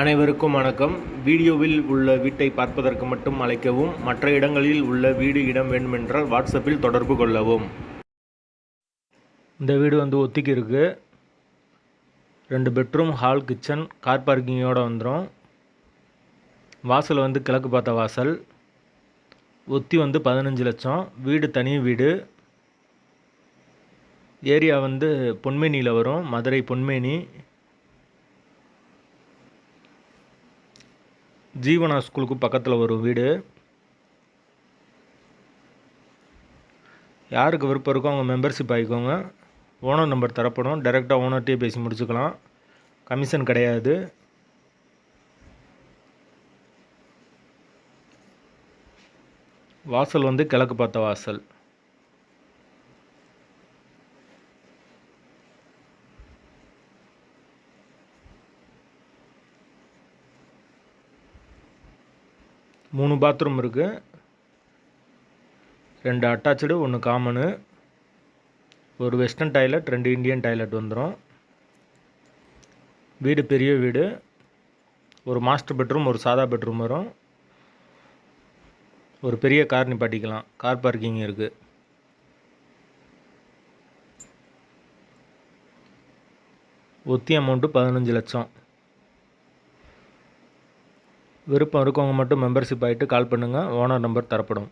அனைவருக்கும் வணக்கம். வீடியோவில் உள்ள வீட்டை பார்ப்பதற்கு மட்டும் அழைக்கவும் மற்ற இடங்களில் உள்ள வீடு இடம் வேண்டுமென்றால் வாட்ஸ்அப்பில் தொடர்பு கொள்ளவும். இந்த வீடு வந்து ஒத்திக்கு இருக்குது ரெண்டு பெட்ரூம் ஹால் கிச்சன் கார் பார்க்கிங்கோடு வந்துடும் வாசல் வந்து கிழக்கு பார்த்த வாசல். ஒத்தி வந்து பதினஞ்சு லட்சம். வீடு தனி வீடு. ஏரியா வந்து பொன்மேனியில் வரும். மதுரை பொன்மேனி. ஜீவனா ஸ்கூலுக்கு பக்கத்தில் ஒரு வீடு. யாருக்கு விருப்பம் இருக்கோ அவங்க மெம்பர்ஷிப் ஆகிக்கோங்க. ஓனர் நம்பர் தரப்படும். டைரெக்டாக ஓனர்கிட்டே பேசி முடிச்சுக்கலாம். கமிஷன் கிடையாது. வாசல் வந்து கிழக்கு பார்த்த வாசல். மூணு பாத்ரூம் இருக்குது ரெண்டு அட்டாச்சு ஒன்று காமனு ஒரு வெஸ்டர்ன் டாய்லெட் ரெண்டு இந்தியன் டாய்லெட் வந்துடும் வீடு பெரிய வீடு. ஒரு மாஸ்டர் பெட்ரூம் ஒரு சாதா பெட்ரூம் வரும். ஒரு பெரிய கார் நிப்பாட்டிக்கலாம். கார் பார்க்கிங் இருக்குது ஒத்தி அமௌண்ட்டு பதினஞ்சு லட்சம். விருப்பம் இருக்கவங்க மட்டும் மெம்பர்ஷிப் ஆகிட்டு கால் பண்ணுங்கள் ஓனர் நம்பர் தரப்படும்.